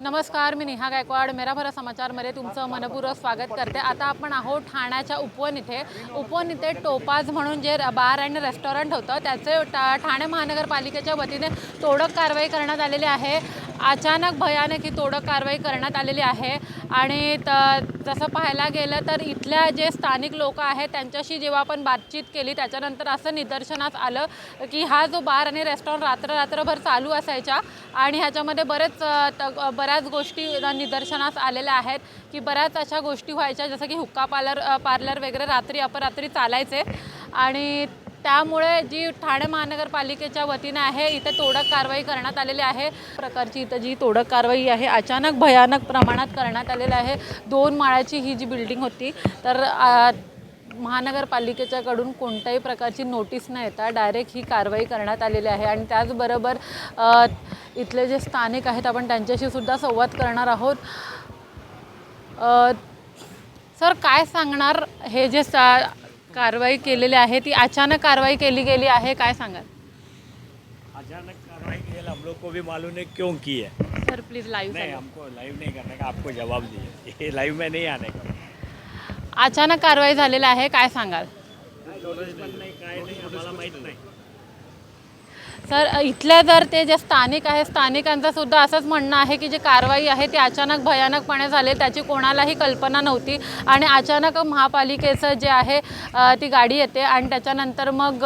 नमस्कार मी नेहा गायकवाड मेराभरा समाचारमध्ये तुमचं मनपूर्वक स्वागत करते. आता आपण आहोत ठाण्याच्या उपवन इथे. उपवन इथे टोपाज म्हणून जे बार अँड रेस्टॉरंट होतं त्याचे टा ठाणे महानगरपालिकेच्या वतीने तोडक कारवाई करण्यात आलेली आहे. अचानक भयानक ही तोडक कारवाई करण्यात आलेली आहे. आणि त जसं पाहायला गेलं तर इथल्या जे स्थानिक लोक आहेत त्यांच्याशी जेव्हा आपण बातचीत केली त्याच्यानंतर असं निदर्शनास आलं की हा जो बार आणि रेस्टॉरंट रात्र रात्रभर चालू असायच्या आणि ह्याच्यामध्ये बरेच बऱ्याच गोष्टी निदर्शनास आलेल्या आहेत की बऱ्याच अशा गोष्टी व्हायच्या जसं की हुक्का पार्लर पार्लर वगैरे रात्री अपरात्री चालायचे. आणि त्यामुळे जी ठाणे महानगरपालिकेच्या वतीनं आहे इथे तोडक कारवाई करण्यात आलेली आहे. प्रकारची इथं जी तोडक कारवाई आहे अचानक भयानक प्रमाणात करण्यात आलेली आहे. दोन माळ्याची ही जी बिल्डिंग होती तर महानगरपालिकेच्याकडून कोणत्याही प्रकारची नोटीस न येता डायरेक्ट ही कारवाई करण्यात आलेली आहे. आणि त्याचबरोबर इथले जे स्थानिक आहेत आपण त्यांच्याशी सुद्धा संवाद करणार आहोत. सर काय सांगणार हे जे सा कारवाई केलेली आहे ती अचानक कारवाई केली गेली आहे काय सांगाल? अचानक कार्रवाई की है, हम लोग को भी मालूम नहीं क्यों की है? सर प्लीज लाईव्ह नहीं हमको लाइव नहीं करने का आपको जवाब दिए ये लाइव में नहीं आने का। अचानक कारवाई झालेली आहे काय सांगाल? पण नाही काय नाही आम्हाला माहीत नाही. सर इथल्या जर ते जे स्थानिक आहे स्थानिकांचं सुद्धा असंच म्हणणं आहे की जी कारवाई आहे ती अचानक भयानकपणे झाली त्याची कोणालाही कल्पना नव्हती. आणि अचानक महापालिकेचं जे आहे ती गाडी येते आणि त्याच्यानंतर मग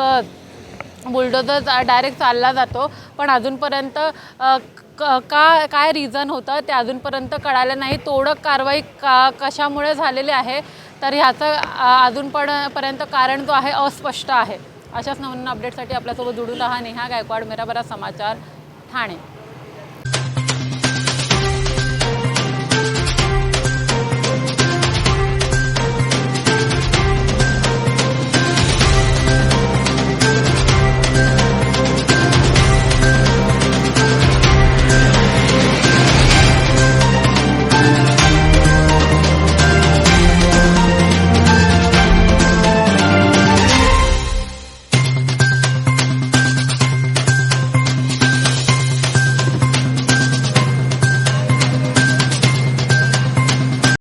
बुलडोजर डायरेक्ट चालला जातो. पण अजूनपर्यंत क- का काय रिझन होतं ते अजूनपर्यंत कळालं नाही. तोडक कारवाई का कशामुळे झालेली आहे? तर ह्याचं अजून पण पर्यंत कारण जो आहे अस्पष्ट आहे. अशाच नवीन अपडेटसाठी आपल्यासोबत जुडून राहा. नेहा गायकवाड मेरा बरा समाचार ठाणे.